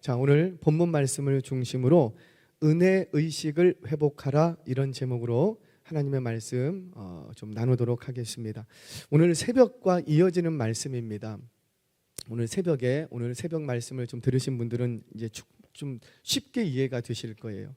자, 오늘 본문 말씀을 중심으로 은혜 의식을 회복하라 이런 제목으로 하나님의 말씀 어, 좀 나누도록 하겠습니다. 오늘 새벽과 이어지는 말씀입니다. 오늘 새벽에 오늘 새벽 말씀을 좀 들으신 분들은 이제 축- 좀 쉽게 이해가 되실 거예요.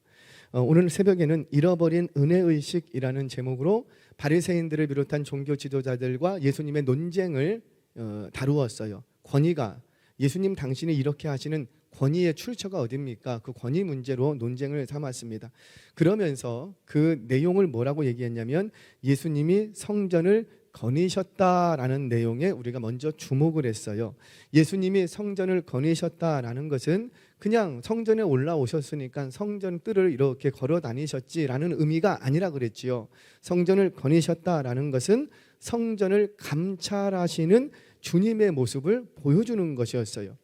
어, 오늘 새벽에는 잃어버린 은혜 의식이라는 제목으로 바리새인들을 비롯한 종교 지도자들과 예수님의 논쟁을 어, 다루었어요. 권위가 예수님 당신이 이렇게 하시는 권위의 출처가 어딥니까? 그 권위 문제로 논쟁을 삼았습니다. 그러면서 그 내용을 뭐라고 얘기했냐면 예수님이 성전을 거니셨다라는 내용에 우리가 먼저 주목을 했어요. 예수님이 성전을 거니셨다라는 것은 그냥 성전에 올라오셨으니까 성전 뜰을 이렇게 걸어 다니셨지라는 의미가 아니라 그랬지요. 성전을 거니셨다라는 것은 성전을 감찰하시는 주님의 모습을 보여주는 것이었어요.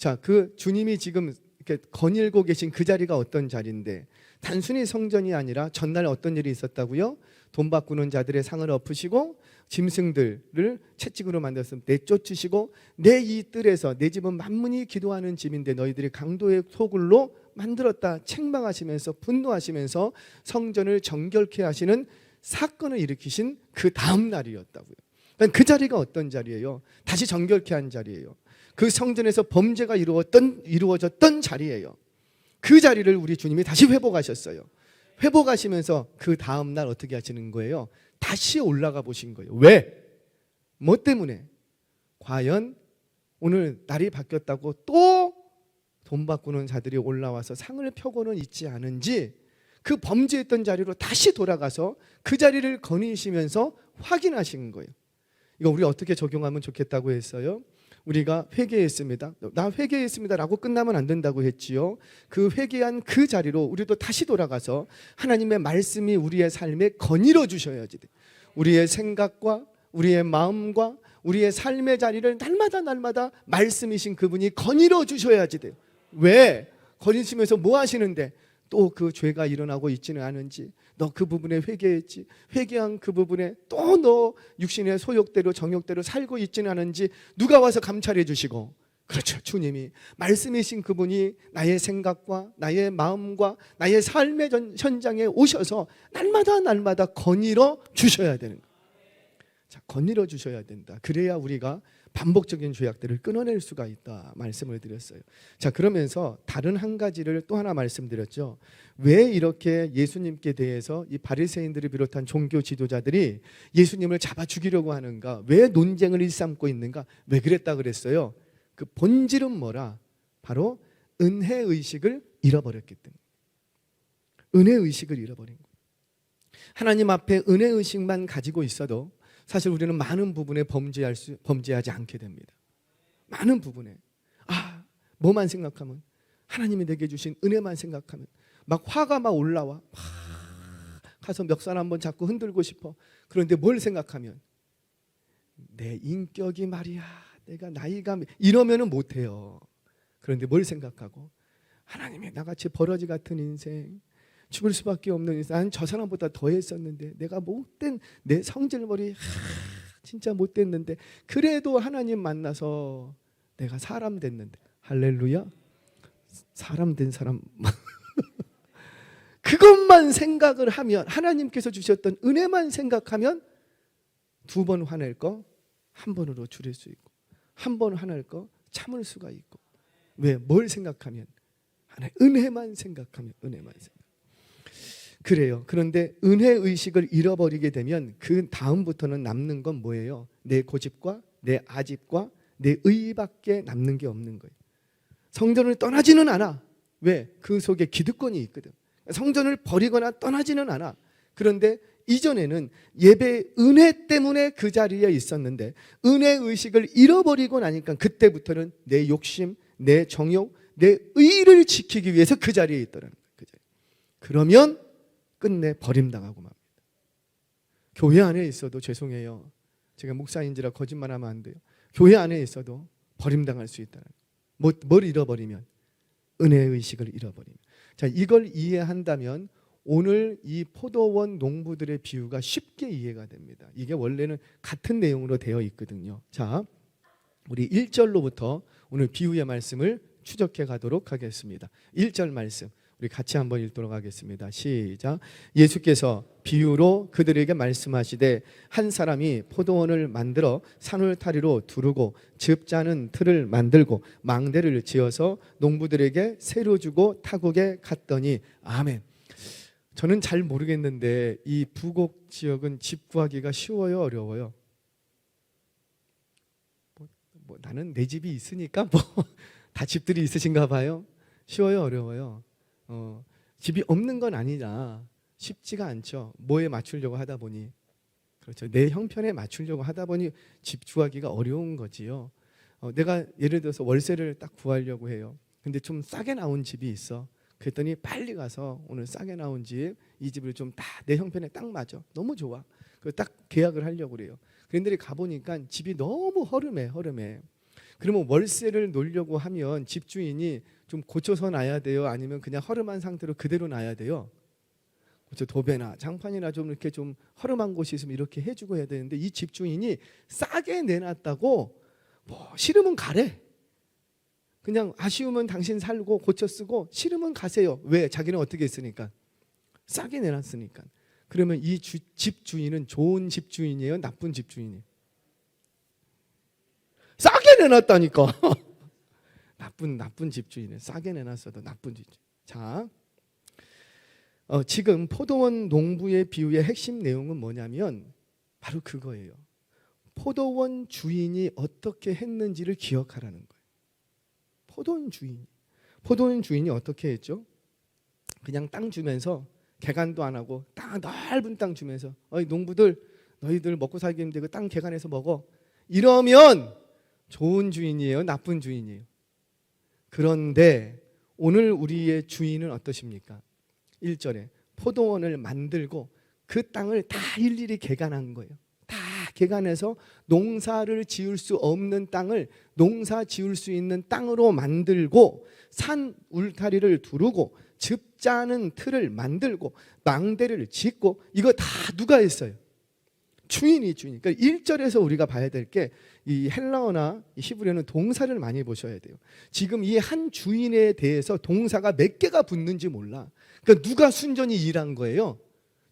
자, 그 주님이 지금 이렇게 거닐고 계신 그 자리가 어떤 자리인데 단순히 성전이 아니라 전날 어떤 일이 있었다고요? 돈 바꾸는 자들의 상을 엎으시고 짐승들을 채찍으로 만들어서 내쫓으시고 내 이 뜰에서 내 집은 만문이 기도하는 집인데 너희들이 강도의 소굴로 만들었다 책망하시면서 분노하시면서 성전을 정결케 하시는 사건을 일으키신 그 다음 날이었다고요. 그러니까 그 자리가 어떤 자리예요? 다시 정결케 한 자리예요. 그 성전에서 범죄가 이루어졌던 이루어졌던 자리예요. 그 자리를 우리 주님이 다시 회복하셨어요. 회복하시면서 그 다음 날 어떻게 하시는 거예요? 다시 올라가 보신 거예요. 왜? 뭐 때문에? 과연 오늘 날이 바뀌었다고 또 돈 바꾸는 자들이 올라와서 상을 펴고는 있지 않은지 그 범죄했던 자리로 다시 돌아가서 그 자리를 거니시면서 확인하신 거예요. 이거 우리 어떻게 적용하면 좋겠다고 했어요? 우리가 회개했습니다. 나 회개했습니다라고 끝나면 안 된다고 했지요. 그 회개한 그 자리로 우리도 다시 돌아가서 하나님의 말씀이 우리의 삶에 거닐어 주셔야지 돼. 우리의 생각과 우리의 마음과 우리의 삶의 자리를 날마다 날마다 말씀이신 그분이 거닐어 주셔야지 돼요. 왜? 거니시면서 뭐 하시는데 또 그 죄가 일어나고 있지는 않은지 너 그 부분에 회개했지 회개한 그 부분에 또 너 육신의 소욕대로 정욕대로 살고 있지는 않은지 누가 와서 감찰해 주시고. 그렇죠 주님이. 말씀이신 그분이 나의 생각과 나의 마음과 나의 삶의 전- 현장에 오셔서 날마다 날마다 거닐어 주셔야 되는 거예요. 자 거닐어 주셔야 된다. 그래야 우리가 반복적인 죄악들을 끊어낼 수가 있다 말씀을 드렸어요. 자 그러면서 다른 한 가지를 또 하나 말씀드렸죠. 왜 이렇게 예수님께 대해서 이 바리새인들을 비롯한 종교 지도자들이 예수님을 잡아 죽이려고 하는가? 왜 논쟁을 일삼고 있는가? 왜 그랬다 그랬어요? 그 본질은 뭐라? 바로 은혜 의식을 잃어버렸기 때문에. 은혜 의식을 잃어버린 거예요. 하나님 앞에 은혜 의식만 가지고 있어도 사실 우리는 많은 부분에 범죄할 수, 범죄하지 않게 됩니다. 많은 부분에. 아 뭐만 생각하면. 하나님이 내게 주신 은혜만 생각하면. 막 화가 막 올라와. 막 가서 멱살 한번 잡고 흔들고 싶어. 그런데 뭘 생각하면? 내 인격이 말이야. 내가 나이가 몇- 이러면은 못해요. 그런데 뭘 생각하고? 하나님이 나같이 버러지 같은 인생 죽을 수밖에 없는 인생 난저 사람보다 더 했었는데 내가 못된 내 성질머리 하, 진짜 못됐는데 그래도 하나님 만나서 내가 사람 됐는데. 할렐루야. 사람 된 사람. 그것만 생각을 하면 하나님께서 주셨던 은혜만 생각하면 두 번 화낼 거 한 번으로 줄일 수 있고 한 번 화낼 거 참을 수가 있고. 왜? 뭘 생각하면? 하나님 은혜만 생각하면 은혜만 생각 그래요. 그런데 은혜 의식을 잃어버리게 되면 그 다음부터는 남는 건 뭐예요? 내 고집과 내 아집과 내 의밖에 남는 게 없는 거예요. 성전을 떠나지는 않아. 왜? 그 속에 기득권이 있거든. 성전을 버리거나 떠나지는 않아. 그런데 이전에는 예배 은혜 때문에 그 자리에 있었는데 은혜 의식을 잃어버리고 나니까 그때부터는 내 욕심, 내 정욕, 내 의를 지키기 위해서 그 자리에 있더라는 거예요. 그. 그러면 끝내 버림당하고 맙니다. 교회 안에 있어도 죄송해요. 제가 목사인지라 거짓말하면 안 돼요. 교회 안에 있어도 버림당할 수 있다는. 뭐, 뭘 잃어버리면 은혜 의식을 잃어버리면 자 이걸 이해한다면 오늘 이 포도원 농부들의 비유가 쉽게 이해가 됩니다. 이게 원래는 같은 내용으로 되어 있거든요. 자, 우리 1절로부터 오늘 비유의 말씀을 추적해 가도록 하겠습니다. 1절 말씀 우리 같이 한번 읽도록 하겠습니다. 시작. 예수께서 비유로 그들에게 말씀하시되 한 사람이 포도원을 만들어 산울타리로 두르고 즙 짜는 틀을 만들고 망대를 지어서 농부들에게 새로 주고 타국에 갔더니 아멘. 저는 잘 모르겠는데 이 부곡 지역은 집 구하기가 쉬워요, 어려워요? 뭐, 뭐 나는 내 집이 있으니까 뭐 다 집들이 있으신가 봐요. 쉬워요, 어려워요? 어, 집이 없는 건 아니냐. 쉽지가 않죠. 뭐에 맞추려고 하다 보니 그렇죠. 내 형편에 맞추려고 하다 보니 집 구하기가 어려운 거지요. 어, 내가 예를 들어서 월세를 딱 구하려고 해요. 근데 좀 싸게 나온 집이 있어. 그랬더니 빨리 가서 오늘 싸게 나온 집, 이 집을 좀 다 내 형편에 딱 맞아. 너무 좋아. 그딱 계약을 하려고 그래요. 그런데 가보니까 집이 너무 허름해, 허름해. 그러면 월세를 놓으려고 하면 집주인이 좀 고쳐서 놔야 돼요? 아니면 그냥 허름한 상태로 그대로 놔야 돼요? 그렇죠. 도배나 장판이나 좀 이렇게 좀 허름한 곳이 있으면 이렇게 해주고 해야 되는데 이 집주인이 싸게 내놨다고 뭐 싫으면 가래. 그냥 아쉬우면 당신 살고 고쳐 쓰고 싫으면 가세요. 왜? 자기는 어떻게 했으니까 싸게 내놨으니까. 그러면 이 주, 집주인은 좋은 집주인이에요, 나쁜 집주인이에요. 싸게 내놨다니까. 나쁜 나쁜 집주인은 싸게 내놨어도 나쁜 집주인. 자, 어, 지금 포도원 농부의 비유의 핵심 내용은 뭐냐면 바로 그거예요. 포도원 주인이 어떻게 했는지를 기억하라는 거예요. 포도원 주인. 포도원 주인이 어떻게 했죠? 그냥 땅 주면서 개간도 안 하고 땅 넓은 땅 주면서 어이 농부들 너희들 먹고 살기 힘들고 땅 개간해서 먹어. 이러면 좋은 주인이에요, 나쁜 주인이에요. 그런데 오늘 우리의 주인은 어떠십니까? 1절에 포도원을 만들고 그 땅을 다 일일이 개간한 거예요. 다 개간해서 농사를 지을 수 없는 땅을 농사 지을 수 있는 땅으로 만들고 산 울타리를 두르고 즙 짜는 틀을 만들고 망대를 짓고 이거 다 누가 했어요? 주인이 주인. 그러니까 1절에서 우리가 봐야 될 게 이 헬라어나 이 히브리어는 동사를 많이 보셔야 돼요. 지금 이 한 주인에 대해서 동사가 몇 개가 붙는지 몰라. 그러니까 누가 순전히 일한 거예요?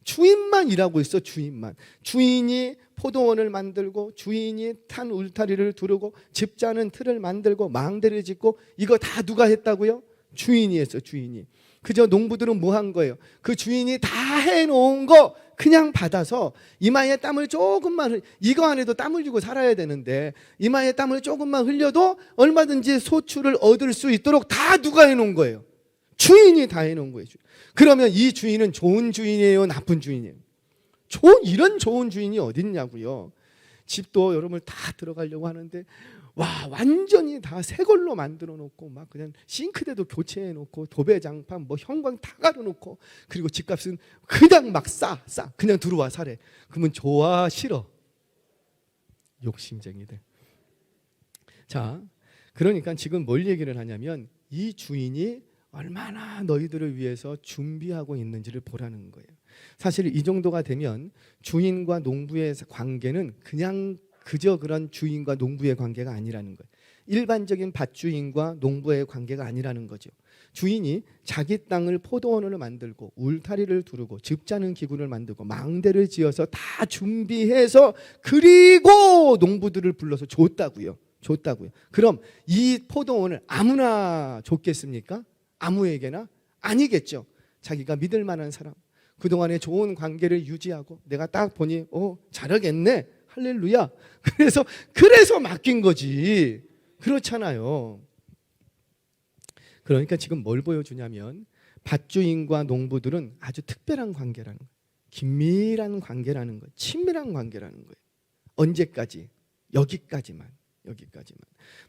주인만 일하고 있어 주인만 주인이 포도원을 만들고 주인이 탄 울타리를 두르고 집 짜는 틀을 만들고 망대를 짓고 이거 다 누가 했다고요? 주인이 했어 주인이 그저 농부들은 뭐 한 거예요? 그 주인이 다 해놓은 거 그냥 받아서 이마에 땀을 조금만 흘, 이거 안 해도 땀 흘리고 살아야 되는데 이마에 땀을 조금만 흘려도 얼마든지 소출을 얻을 수 있도록 다 누가 해놓은 거예요? 주인이 다 해놓은 거예요. 그러면 이 주인은 좋은 주인이에요, 나쁜 주인이에요? 좋은 이런 좋은 주인이 어딨냐고요? 집도 여러분 다 들어가려고 하는데 와 완전히 다 새 걸로 만들어 놓고 막 그냥 싱크대도 교체해 놓고 도배장판 뭐 형광 다 가려 놓고 그리고 집값은 그냥 막싸 싸. 그냥 들어와 사래 그러면 좋아 싫어? 욕심쟁이들. 자 그러니까 지금 뭘 얘기를 하냐면 이 주인이 얼마나 너희들을 위해서 준비하고 있는지를 보라는 거예요. 사실 이 정도가 되면 주인과 농부의 관계는 그냥 그저 그런 주인과 농부의 관계가 아니라는 거예요. 일반적인 밭주인과 농부의 관계가 아니라는 거죠. 주인이 자기 땅을 포도원으로 만들고 울타리를 두르고 즙 짜는 기구를 만들고 망대를 지어서 다 준비해서 그리고 농부들을 불러서 줬다고요. 줬다고요. 그럼 이 포도원을 아무나 줬겠습니까? 아무에게나 아니겠죠. 자기가 믿을 만한 사람, 그동안에 좋은 관계를 유지하고 내가 딱 보니 어 잘하겠네. 할렐루야. 그래서 그래서 맡긴 거지. 그렇잖아요. 그러니까 지금 뭘 보여주냐면 밭주인과 농부들은 아주 특별한 관계라는 거예요. 긴밀한 관계라는 거예요. 친밀한 관계라는 거예요. 언제까지? 여기까지만. 여기까지만.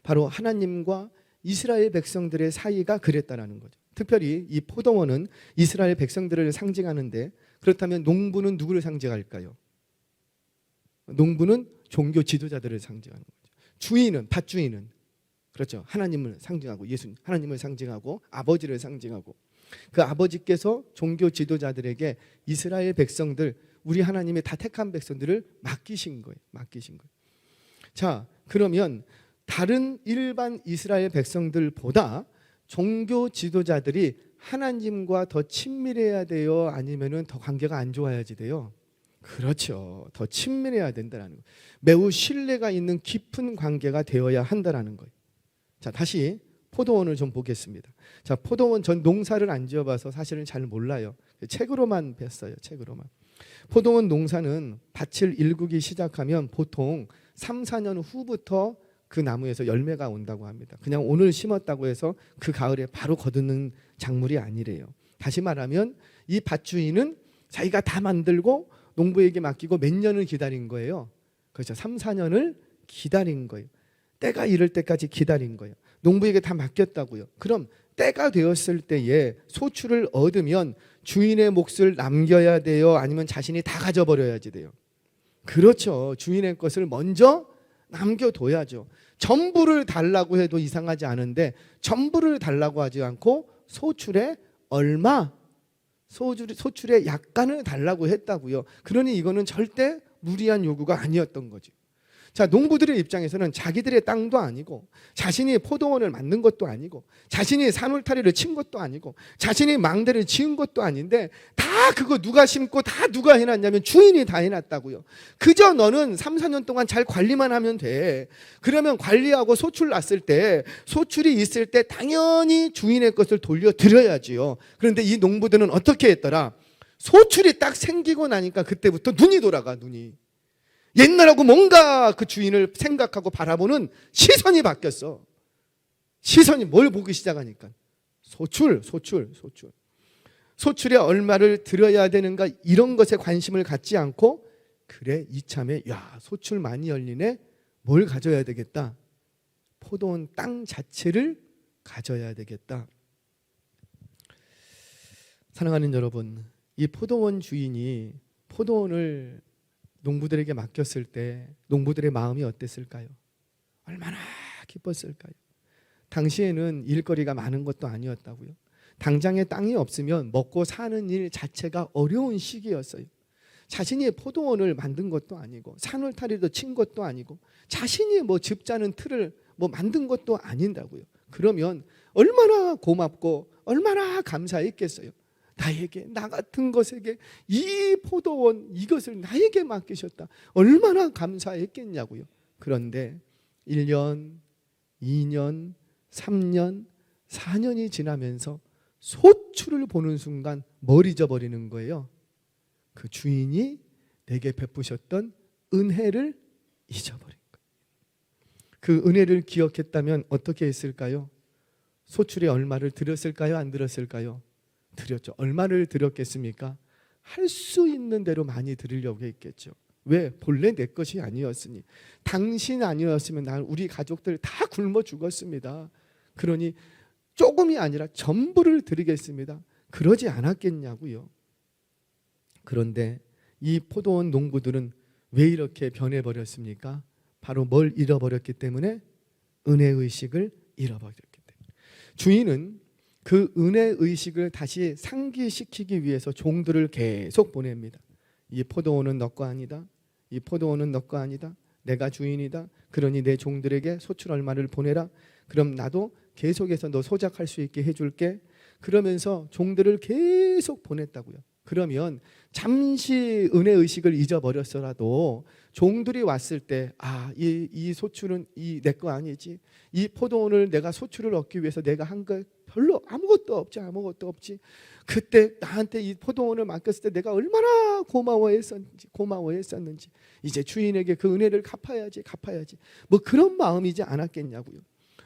바로 하나님과 이스라엘 백성들의 사이가 그랬다라는 거죠. 특별히 이 포도원은 이스라엘 백성들을 상징하는데 그렇다면 농부는 누구를 상징할까요? 농부는 종교 지도자들을 상징하는 거죠. 주인은 밭주인은 그렇죠. 하나님을 상징하고 예수 하나님을 상징하고 아버지를 상징하고 그 아버지께서 종교 지도자들에게 이스라엘 백성들 우리 하나님의 다 택한 백성들을 맡기신 거예요. 맡기신 거예요. 자, 그러면 다른 일반 이스라엘 백성들보다 종교 지도자들이 하나님과 더 친밀해야 돼요? 아니면은 더 관계가 안 좋아야지 돼요? 그렇죠. 더 친밀해야 된다는 거. 매우 신뢰가 있는 깊은 관계가 되어야 한다라는 거예요. 자, 다시 포도원을 좀 보겠습니다. 자, 포도원 전 농사를 안 지어봐서 사실은 잘 몰라요. 책으로만 뵀어요. 책으로만. 포도원 농사는 밭을 일구기 시작하면 보통 3, 4년 후부터 그 나무에서 열매가 온다고 합니다. 그냥 오늘 심었다고 해서 그 가을에 바로 거두는 작물이 아니래요. 다시 말하면 이 밭주인은 자기가 다 만들고 농부에게 맡기고 몇 년을 기다린 거예요. 그렇죠. 3, 4년을 기다린 거예요. 때가 이럴 때까지 기다린 거예요. 농부에게 다 맡겼다고요. 그럼 때가 되었을 때에 소출을 얻으면 주인의 몫을 남겨야 돼요? 아니면 자신이 다 가져버려야지 돼요? 그렇죠. 주인의 것을 먼저 남겨둬야죠. 전부를 달라고 해도 이상하지 않은데 전부를 달라고 하지 않고 소출의 얼마 소출, 소출의 약간을 달라고 했다고요. 그러니 이거는 절대 무리한 요구가 아니었던 거죠. 자, 농부들의 입장에서는 자기들의 땅도 아니고 자신이 포도원을 만든 것도 아니고 자신이 산울타리를 친 것도 아니고 자신이 망대를 지은 것도 아닌데 다 그거 누가 심고 다 누가 해놨냐면 주인이 다 해놨다고요. 그저 너는 3, 4년 동안 잘 관리만 하면 돼. 그러면 관리하고 소출 났을 때 소출이 있을 때 당연히 주인의 것을 돌려드려야지요. 그런데 이 농부들은 어떻게 했더라? 소출이 딱 생기고 나니까 그때부터 눈이 돌아가 눈이. 옛날하고 뭔가 그 주인을 생각하고 바라보는 시선이 바뀌었어. 시선이 뭘 보기 시작하니까 소출, 소출, 소출. 소출에 얼마를 들여야 되는가 이런 것에 관심을 갖지 않고 그래 이참에 야 소출 많이 열리네 뭘 가져야 되겠다 포도원 땅 자체를 가져야 되겠다 사랑하는 여러분 이 포도원 주인이 포도원을 농부들에게 맡겼을 때 농부들의 마음이 어땠을까요? 얼마나 기뻤을까요? 당시에는 일거리가 많은 것도 아니었다고요. 당장에 땅이 없으면 먹고 사는 일 자체가 어려운 시기였어요. 자신이 포도원을 만든 것도 아니고 산울타리도 친 것도 아니고 자신이 뭐 집자는 틀을 뭐 만든 것도 아닌다고요. 그러면 얼마나 고맙고 얼마나 감사했겠어요. 나에게 나 같은 것에게 이 포도원 이것을 나에게 맡기셨다. 얼마나 감사했겠냐고요. 그런데 1년, 2년, 3년, 4년이 지나면서 소출을 보는 순간 뭘 잊어버리는 거예요. 그 주인이 내게 베푸셨던 은혜를 잊어버린 거예요. 그 은혜를 기억했다면 어떻게 했을까요? 소출에 얼마를 들였을까요? 안 들였을까요? 드렸죠. 얼마를 드렸겠습니까? 할 수 있는 대로 많이 드리려고 했겠죠. 왜? 본래 내 것이 아니었으니. 당신 아니었으면 난 우리 가족들 다 굶어 죽었습니다. 그러니 조금이 아니라 전부를 드리겠습니다. 그러지 않았겠냐고요. 그런데 이 포도원 농부들은 왜 이렇게 변해버렸습니까? 바로 뭘 잃어버렸기 때문에 은혜 의식을 잃어버렸기 때문에 주인은 그 은혜 의식을 다시 상기시키기 위해서 종들을 계속 보냅니다. 이 포도원은 너거 아니다. 이 포도원은 너거 아니다. 내가 주인이다. 그러니 내 종들에게 소출 얼마를 보내라. 그럼 나도 계속해서 너 소작할 수 있게 해줄게. 그러면서 종들을 계속 보냈다고요. 그러면 잠시 은혜 의식을 잊어버렸어라도 종들이 왔을 때 아 이 이 소출은 이 내 거 아니지 이 포도원을 내가 소출을 얻기 위해서 내가 한거 별로 아무것도 없지 아무것도 없지. 그때 나한테 이 포도원을 맡겼을 때 내가 얼마나 고마워했었는지 고마워했었는지. 이제 주인에게 그 은혜를 갚아야지 갚아야지. 뭐 그런 마음이지 않았겠냐고요.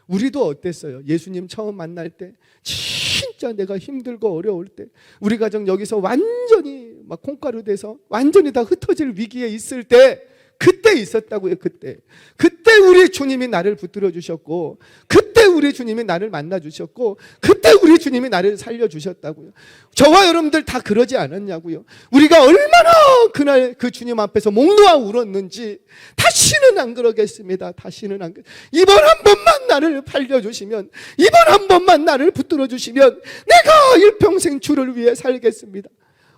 우리도 어땠어요? 예수님 처음 만날 때 진짜 내가 힘들고 어려울 때 우리 가정 여기서 완전히 막 콩가루 돼서 완전히 다 흩어질 위기에 있을 때 그때 있었다고요 그때. 그때 우리 주님이 나를 붙들어 주셨고 그때 우리 주님이 나를 만나 주셨고 그때 우리 주님이 나를 살려 주셨다고요 저와 여러분들 다 그러지 않았냐고요 우리가 얼마나 그날 그 주님 앞에서 목 놓아 울었는지 다시는 안 그러겠습니다 다시는 안. 이번 한 번만 나를 팔려 주시면 이번 한 번만 나를 붙들어 주시면 내가 일평생 주를 위해 살겠습니다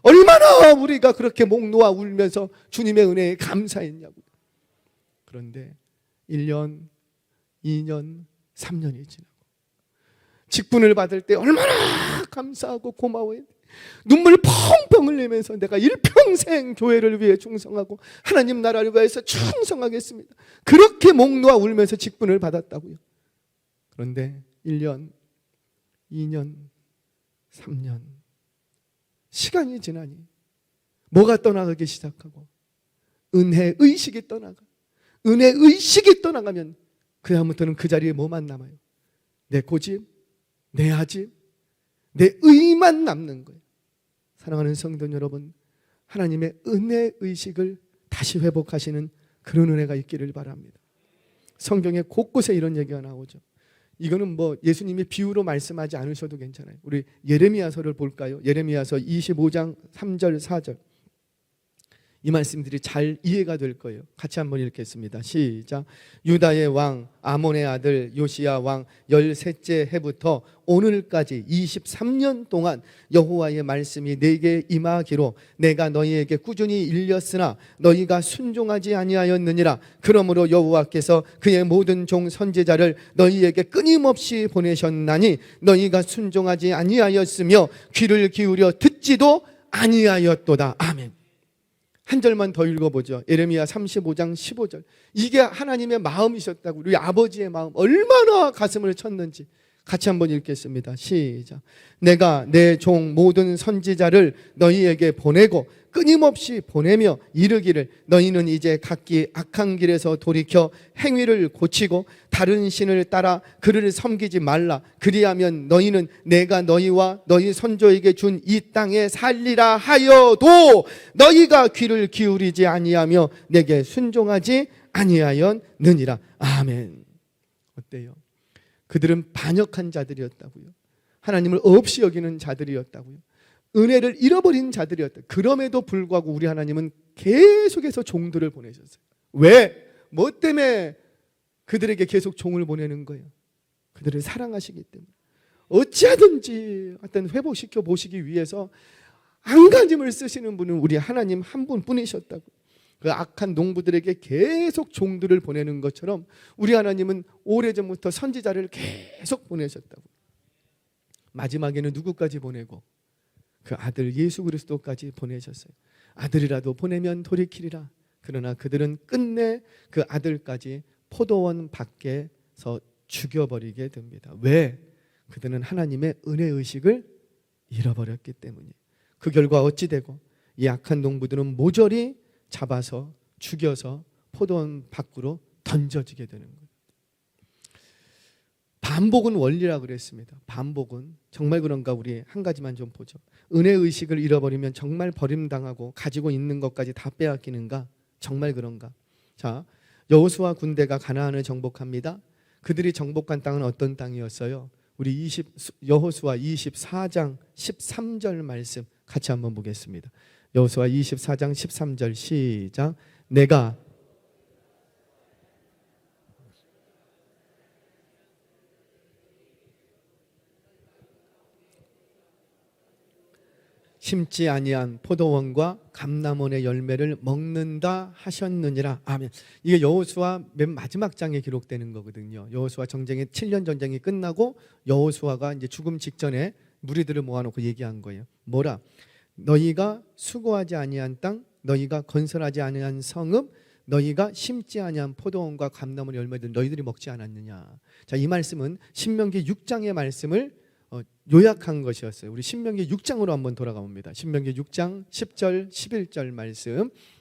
얼마나 우리가 그렇게 목 놓아 울면서 주님의 은혜에 감사했냐고요. 그런데 1년, 2년, 3년이 지나고 직분을 받을 때 얼마나 감사하고 고마워요. 눈물 펑펑 흘리면서 내가 일평생 교회를 위해 충성하고 하나님 나라를 위해서 충성하겠습니다. 그렇게 목 놓아 울면서 직분을 받았다고요. 그런데 1년, 2년, 3년 시간이 지나니 뭐가 떠나가기 시작하고 은혜 의식이 떠나가 은혜 의식이 떠나가면 그 다음부터는 그 자리에 뭐만 남아요? 내 고집, 내 아집, 내 의만 남는 거예요. 사랑하는 성도 여러분, 하나님의 은혜 의식을 다시 회복하시는 그런 은혜가 있기를 바랍니다. 성경에 곳곳에 이런 얘기가 나오죠. 이거는 뭐 예수님이 비유로 말씀하지 않으셔도 괜찮아요. 우리 예레미야서를 볼까요? 예레미야서 25장 3절 4절. 이 말씀들이 잘 이해가 될 거예요. 같이 한번 읽겠습니다. 시작. 유다의 왕 아몬의 아들 요시야 왕 열셋째 해부터 오늘까지 23년 동안 여호와의 말씀이 내게 임하기로 내가 너희에게 꾸준히 일렸으나 너희가 순종하지 아니하였느니라. 그러므로 여호와께서 그의 모든 종 선지자를 너희에게 끊임없이 보내셨나니 너희가 순종하지 아니하였으며 귀를 기울여 듣지도 아니하였도다. 아멘. 한 절만 더 읽어보죠. 예레미야 35장 15절. 이게 하나님의 마음이셨다고. 우리 아버지의 마음. 얼마나 가슴을 쳤는지. 같이 한번 읽겠습니다. 시작. 내가 내 종 모든 선지자를 너희에게 보내고 끊임없이 보내며 이르기를 너희는 이제 각기 악한 길에서 돌이켜 행위를 고치고 다른 신을 따라 그를 섬기지 말라. 그리하면 너희는 내가 너희와 너희 선조에게 준 이 땅에 살리라 하여도 너희가 귀를 기울이지 아니하며 내게 순종하지 아니하였느니라. 아멘. 어때요? 그들은 반역한 자들이었다고요. 하나님을 없이 여기는 자들이었다고요. 은혜를 잃어버린 자들이었다. 그럼에도 불구하고 우리 하나님은 계속해서 종들을 보내셨어요. 왜? 뭐 때문에 그들에게 계속 종을 보내는 거예요? 그들을 사랑하시기 때문에. 어찌하든지 어떤 회복시켜 보시기 위해서 안간힘을 쓰시는 분은 우리 하나님 한 분뿐이셨다고. 그 악한 농부들에게 계속 종들을 보내는 것처럼 우리 하나님은 오래전부터 선지자를 계속 보내셨다고. 마지막에는 누구까지 보내고 그 아들 예수 그리스도까지 보내셨어요. 아들이라도 보내면 돌이키리라. 그러나 그들은 끝내 그 아들까지 포도원 밖에서 죽여버리게 됩니다. 왜? 그들은 하나님의 은혜 의식을 잃어버렸기 때문이에요. 그 결과 어찌 되고 이 악한 농부들은 모조리 잡아서 죽여서 포도원 밖으로 던져지게 되는 거예요. 반복은 원리라 그랬습니다. 반복은 정말 그런가 우리 한 가지만 좀 보죠. 은혜 의식을 잃어버리면 정말 버림당하고 가지고 있는 것까지 다 빼앗기는가? 정말 그런가? 자, 여호수아 군대가 가나안을 정복합니다. 그들이 정복한 땅은 어떤 땅이었어요? 우리 20 여호수아 24장 13절 말씀 같이 한번 보겠습니다. 여호수아 24장 13절 시작. 내가 심지 아니한 포도원과 감람원의 열매를 먹는다 하셨느니라. 아멘. 이게 여호수아 맨 마지막 장에 기록되는 거거든요. 여호수아 전쟁의 7년 전쟁이 끝나고 여호수아가 이제 죽음 직전에 무리들을 모아놓고 얘기한 거예요. 뭐라? 너희가 수고하지 아니한 땅, 너희가 건설하지 아니한 성읍, 너희가 심지 아니한 포도원과 감나무 열매들 너희들이 먹지 않았느냐. 자, 이 말씀은 신명기 6장의 말씀을 어, 요약한 것이었어요. 우리 신명기 6장으로 한번 돌아가 봅니다. 신명기 6장 10절, 11절 말씀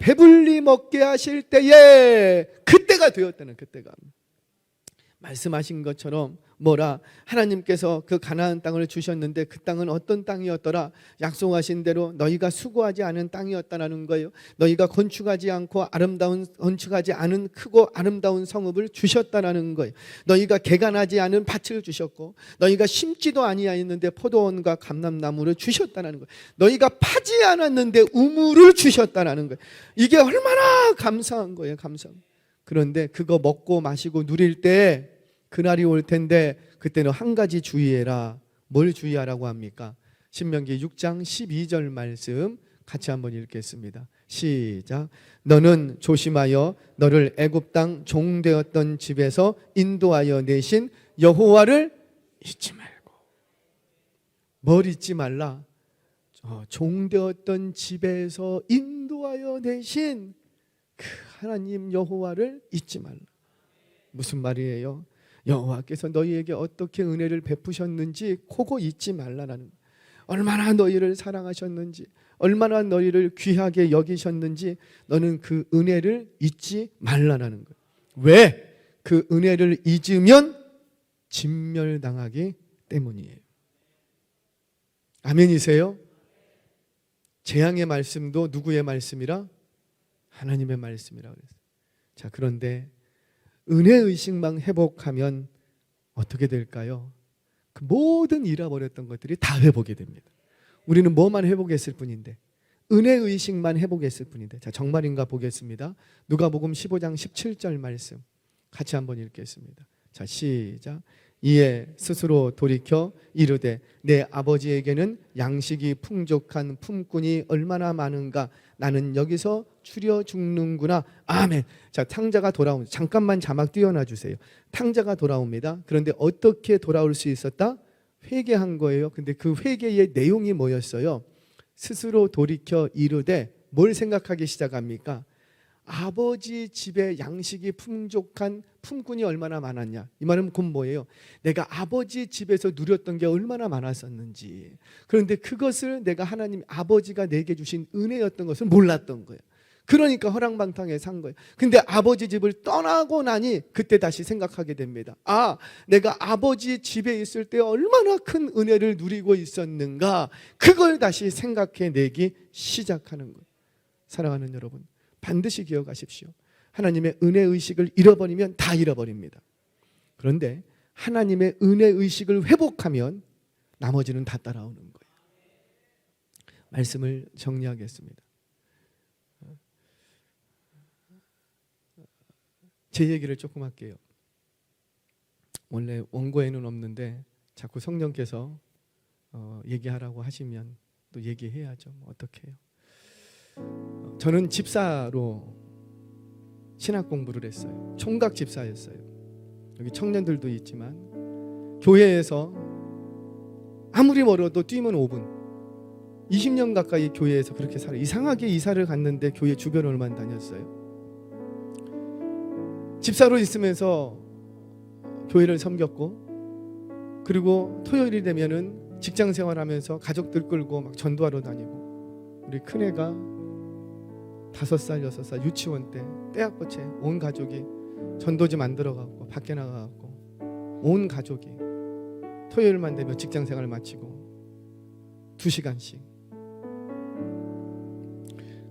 배불리 먹게 하실 때에 그때가 되었다는 그때가. 말씀하신 것처럼 뭐라 하나님께서 그 가나안 땅을 주셨는데 그 땅은 어떤 땅이었더라 약속하신 대로 너희가 수고하지 않은 땅이었다라는 거예요. 너희가 건축하지 않고 아름다운 건축하지 않은 크고 아름다운 성읍을 주셨다라는 거예요. 너희가 개간하지 않은 밭을 주셨고 너희가 심지도 아니하였는데 포도원과 감람나무를 주셨다라는 거예요. 너희가 파지 않았는데 우물을 주셨다라는 거예요. 이게 얼마나 감사한 거예요. 감사. 그런데 그거 먹고 마시고 누릴 때 그날이 올 텐데 그때는 한 가지 주의해라. 뭘 주의하라고 합니까? 신명기 6장 12절 말씀 같이 한번 읽겠습니다. 시작. 너는 조심하여 너를 애굽 땅 종되었던 집에서 인도하여 내신 여호와를 잊지 말고. 뭘 잊지 말라? 어, 종되었던 집에서 인도하여 내신 그 하나님 여호와를 잊지 말라. 무슨 말이에요? 여호와께서 너희에게 어떻게 은혜를 베푸셨는지 코고 잊지 말라라는 얼마나 너희를 사랑하셨는지 얼마나 너희를 귀하게 여기셨는지 너는 그 은혜를 잊지 말라라는 거예요. 왜? 그 은혜를 잊으면 진멸당하기 때문이에요. 아멘이세요? 재앙의 말씀도 누구의 말씀이라? 하나님의 말씀이라 그랬어요. 자, 그런데 은혜 의식만 회복하면 어떻게 될까요? 그 모든 잃어버렸던 것들이 다 회복이 됩니다. 우리는 뭐만 회복했을 뿐인데 은혜 의식만 회복했을 뿐인데 자 정말인가 보겠습니다. 누가복음 15장 17절 말씀 같이 한번 읽겠습니다. 자 시작. 이에 스스로 돌이켜 이르되 내 아버지에게는 양식이 풍족한 품꾼이 얼마나 많은가 나는 여기서 추려 죽는구나. 아멘. 자 탕자가 돌아온 잠깐만 자막 띄워놔 주세요. 탕자가 돌아옵니다. 그런데 어떻게 돌아올 수 있었다? 회개한 거예요. 근데 그 회개의 내용이 뭐였어요? 스스로 돌이켜 이르되 뭘 생각하기 시작합니까 아버지 집에 양식이 풍족한 품꾼이 얼마나 많았냐? 이 말은 곧 뭐예요? 내가 아버지 집에서 누렸던 게 얼마나 많았었는지. 그런데 그것을 내가 하나님 아버지가 내게 주신 은혜였던 것을 몰랐던 거예요. 그러니까 허랑방탕에 산 거예요. 근데 아버지 집을 떠나고 나니 그때 다시 생각하게 됩니다. 아 내가 아버지 집에 있을 때 얼마나 큰 은혜를 누리고 있었는가? 그걸 다시 생각해 내기 시작하는 거예요. 사랑하는 여러분 반드시 기억하십시오. 하나님의 은혜 의식을 잃어버리면 다 잃어버립니다. 그런데 하나님의 은혜 의식을 회복하면 나머지는 다 따라오는 거예요. 말씀을 정리하겠습니다. 제 얘기를 조금 할게요. 원래 원고에는 없는데 자꾸 성령께서 어, 얘기하라고 하시면 또 얘기해야죠. 뭐 어떻게 해요? 저는 집사로 신학 공부를 했어요. 총각 집사였어요. 여기 청년들도 있지만 교회에서 아무리 멀어도 뛰면 5분. 20년 가까이 교회에서 그렇게 살아. 이상하게 이사를 갔는데 교회 주변을만 다녔어요. 집사로 있으면서 교회를 섬겼고 그리고 토요일이 되면은 직장 생활하면서 가족들 끌고 막 전도하러 다니고 우리 큰애가 다섯 살 여섯 살 유치원 때 떼약볕에 온 가족이 전도지 만들어 갖고 밖에 나가 갖고 온 가족이 토요일만 되면 직장 생활 마치고 두 시간씩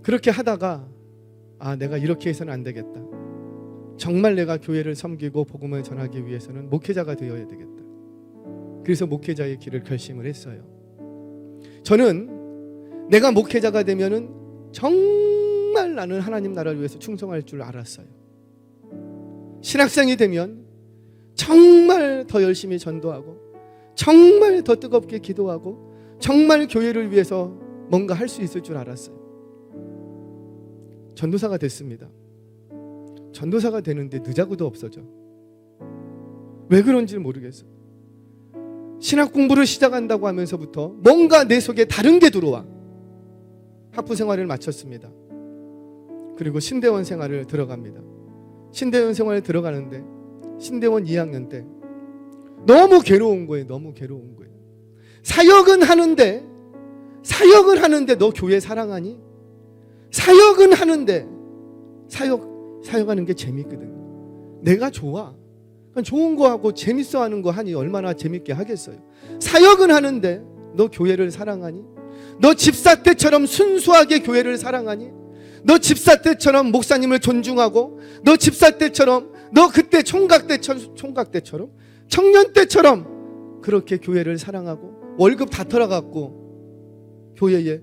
그렇게 하다가 아 내가 이렇게 해서는 안 되겠다. 정말 내가 교회를 섬기고 복음을 전하기 위해서는 목회자가 되어야 되겠다. 그래서 목회자의 길을 결심을 했어요. 저는 내가 목회자가 되면은 정말 나는 하나님 나라를 위해서 충성할 줄 알았어요. 신학생이 되면 정말 더 열심히 전도하고 정말 더 뜨겁게 기도하고 정말 교회를 위해서 뭔가 할 수 있을 줄 알았어요. 전도사가 됐습니다. 전도사가 되는데 늦자고도 없어져. 왜 그런지 모르겠어. 신학 공부를 시작한다고 하면서부터 뭔가 내 속에 다른 게 들어와. 학부 생활을 마쳤습니다. 그리고 신대원 생활을 들어갑니다. 신대원 생활에 들어가는데 신대원 2학년 때 너무 괴로운 거예요. 너무 괴로운 거예요. 사역은 하는데 사역을 하는데 너 교회 사랑하니? 사역은 하는데 사역 사역하는 게 재밌거든. 내가 좋아. 그러니까 좋은 거 하고 재밌어 하는 거 하니 얼마나 재밌게 하겠어요. 사역은 하는데 너 교회를 사랑하니? 너 집사 때처럼 순수하게 교회를 사랑하니? 너 집사 때처럼 목사님을 존중하고 너 집사 때처럼 너 그때 총각 때처럼 총각 때처럼 청년 때처럼 그렇게 교회를 사랑하고 월급 다 털어갖고 교회에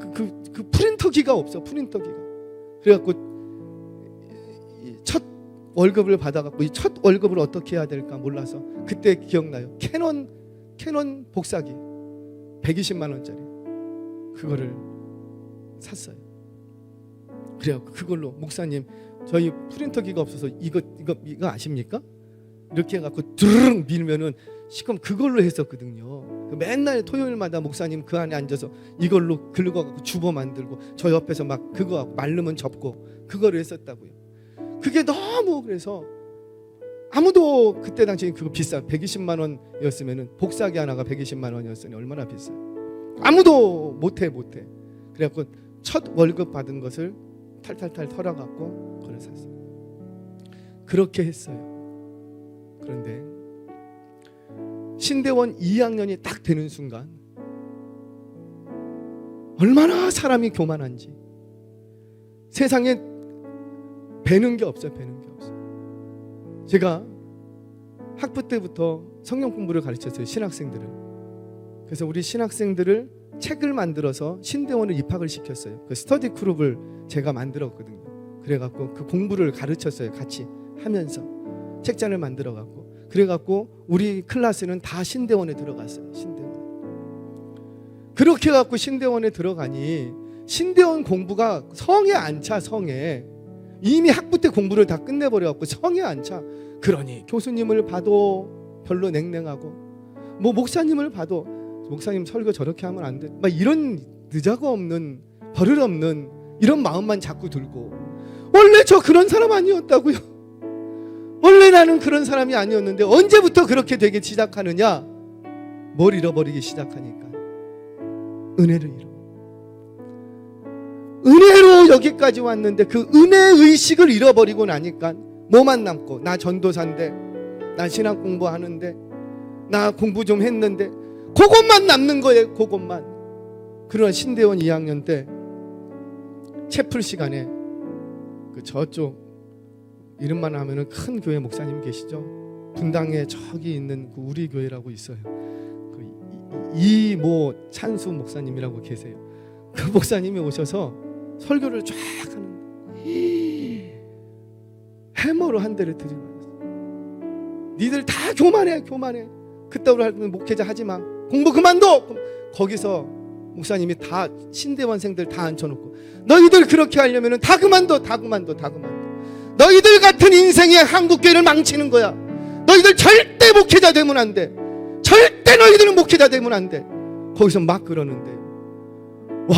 그, 그, 그 프린터기가 없어 프린터기가. 그래갖고 이- 첫 월급을 받아갖고 이 첫 월급을 어떻게 해야 될까 몰라서 그때 기억나요. 캐논 캐논 복사기. 120만 원짜리. 그거를 샀어요 그래갖고 그걸로 목사님 저희 프린터기가 없어서 이거 이거 이거 아십니까? 이렇게 해갖고 드르륵 밀면은 시금 그걸로 했었거든요. 맨날 토요일마다 목사님 그 안에 앉아서 이걸로 긁어갖고 주버 만들고 저 옆에서 막 그거 말르면 접고 그거를 했었다고요. 그게 너무 그래서 아무도 그때 당시에 그거 비싸 120만 원이었으면은 복사기 하나가 120만 원이었으니 얼마나 비싸요. 아무도 못해 못해. 그래갖고 첫 월급 받은 것을 탈탈탈 털어갖고 그걸 샀어요. 그렇게 했어요. 그런데 신대원 2학년이 딱 되는 순간 얼마나 사람이 교만한지 세상에 배는 게 없어요. 배는 게 없어요. 제가 학부 때부터 성경 공부를 가르쳤어요. 신학생들을. 그래서 우리 신학생들을 책을 만들어서 신대원을 입학을 시켰어요. 그 스터디 그룹을 제가 만들었거든요. 그래갖고 그 공부를 가르쳤어요. 같이 하면서 책장을 만들어갖고 그래갖고 우리 클래스는 다 신대원에 들어갔어요. 신대원. 그렇게 갖고 신대원에 들어가니 신대원 공부가 성에 안 차 성에 이미 학부 때 공부를 다 끝내버려갖고 성에 안 차. 그러니 교수님을 봐도 별로 냉랭하고 뭐 목사님을 봐도 목사님 설교 저렇게 하면 안 돼. 막 이런 느자가 없는 버릇 없는 이런 마음만 자꾸 들고 원래 저 그런 사람 아니었다고요. 원래 나는 그런 사람이 아니었는데 언제부터 그렇게 되기 시작하느냐? 뭘 잃어버리기 시작하니까 은혜를 잃어. 은혜로 여기까지 왔는데 그 은혜 의식을 잃어버리고 나니까 뭐만 남고 나 전도사인데 나 신학 공부하는데 나 공부 좀 했는데 그것만 남는 거예요. 그것만. 그러나 신대원 2학년 때 채플 시간에 그 저쪽 이름만 하면은 큰 교회 목사님 계시죠? 분당에 저기 있는 그 우리 교회라고 있어요. 그 이모 찬수 목사님이라고 계세요. 그 목사님이 오셔서 설교를 쫙 하는데 해머로 한 대를 들이받았어. 니들 다 교만해, 교만해. 그따위로 하면 목회자 하지 마. 공부 그만둬. 거기서 목사님이 다 신대원생들 다 앉혀놓고 너희들 그렇게 하려면은 다 그만둬, 다 그만둬, 다 그만둬. 너희들 같은 인생이 한국 교회를 망치는 거야. 너희들 절대 목회자 되면 안 돼. 절대 너희들은 목회자 되면 안 돼. 거기서 막 그러는데 와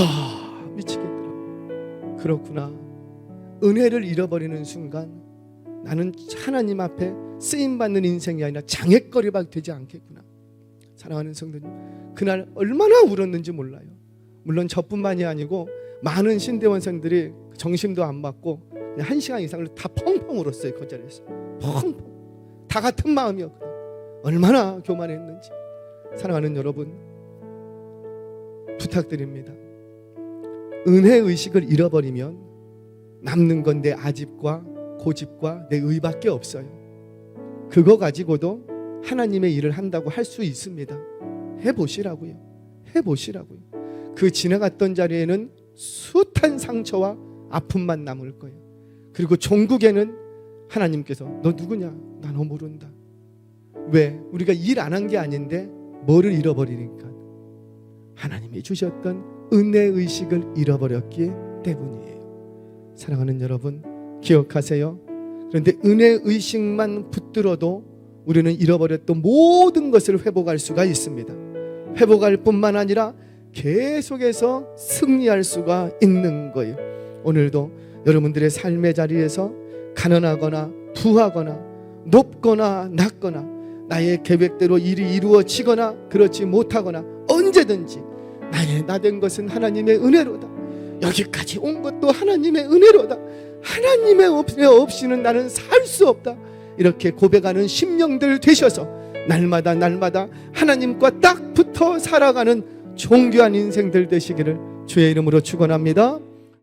미치겠더라. 그렇구나. 은혜를 잃어버리는 순간 나는 하나님 앞에 쓰임 받는 인생이 아니라 장애거리밖에 되지 않겠구나. 사랑하는 성도님, 그날 얼마나 울었는지 몰라요. 물론 저뿐만이 아니고 많은 신대원생들이 정신도 안 그냥 한 시간 이상을 다 펑펑 울었어요 그 자리에서 펑펑 다 같은 마음이었거든. 얼마나 교만했는지 사랑하는 여러분 부탁드립니다. 은혜 의식을 잃어버리면 남는 건 내 아집과 고집과 내 의밖에 없어요. 그거 가지고도 하나님의 일을 한다고 할 수 있습니다. 해보시라고요. 해보시라고요. 그 지나갔던 자리에는 숱한 상처와 아픔만 남을 거예요. 그리고 종국에는 하나님께서 너 누구냐? 나 너 모른다. 왜? 우리가 일 안 한 게 아닌데 뭐를 잃어버리니까 하나님이 주셨던 은혜 의식을 잃어버렸기 때문이에요. 사랑하는 여러분 기억하세요. 그런데 은혜 의식만 붙들어도 우리는 잃어버렸던 모든 것을 회복할 수가 있습니다. 회복할 뿐만 아니라 계속해서 승리할 수가 있는 거예요. 오늘도 여러분들의 삶의 자리에서 가난하거나 부하거나 높거나 낮거나 나의 계획대로 일이 이루어지거나 그렇지 못하거나 언제든지 나의 나된 것은 하나님의 은혜로다. 여기까지 온 것도 하나님의 은혜로다. 하나님의 없- 없이는 나는 살 수 없다. 이렇게 고백하는 심령들 되셔서 날마다 날마다 하나님과 딱 붙어 살아가는 존귀한 인생들 되시기를 주의 이름으로 축원합니다.